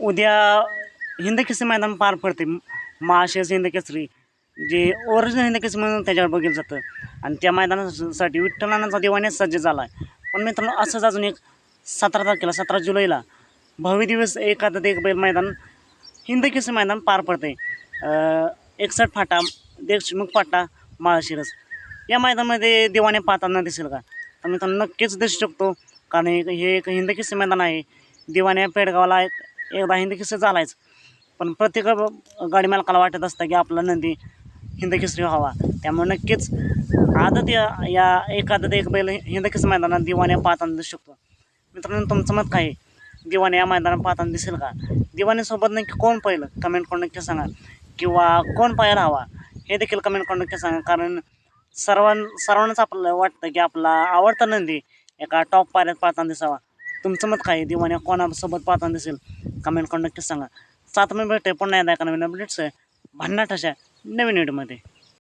उद्या हिंदकेसरी मैदान पार पडते. महाशेष हिंदकेसरी जे ओरिजिनल हिंदकेसरी म्हणून त्याच्यावर बघितलं जातं. आणि त्या मैदानासाठी विठ्ठलानाचा दिवाने सज्ज झाला आहे. पण मित्रांनो असंच अजून एक सतरा तारखेला सतरा जुलैला भव्य दिवस एखादं एक बैल मैदान हिंदकेसरी मैदान पार पडते. एकसठ फाटा देशमुख फाटा माळशिरस या मैदानामध्ये दिवाणे पाहताना दिसेल का? तर मित्रांनो नक्कीच दिसू शकतो. कारण हे हे एक हिंदकेसरी मैदान आहे. दिवाने पेडगावला एक एकदा हिंद केसरी झालायच पण प्रत्येक गाडी मालकाला वाटत असतं की आपला नंदी हिंदकेसरी व्हावा. त्यामुळे नक्कीच आदत या या एखादं एक बैल हिंद मैदानात दिवाने पाहताना दिसू शकतो. मित्रांनो तुमचं मत काय? आहे दिवाने या मैदानात पाहताना दिसेल का? दिवाणीसोबत नक्की कोण पहिलं? कमेंट करून नक्की सांगा. किंवा कोण पाहायला हवा? हे देखील कमेंट करून नक्की सांगा. कारण सर्वां सर्वांनाच आपल्याला वाटतं की आपला आवडता नंदी एका टॉप पायऱ्यात पाहताना दिसावा. तुमचं मत काय? दिवाण्या दिवाने कोणासोबत पाहताना दिसेल? कमेंट करून नक्कीच सांगा. सात मी भेटते पुन्हा एकदा एका नवीन अपडेट्स आहे भन्नाट अशा नवीन व्हिडिओमध्ये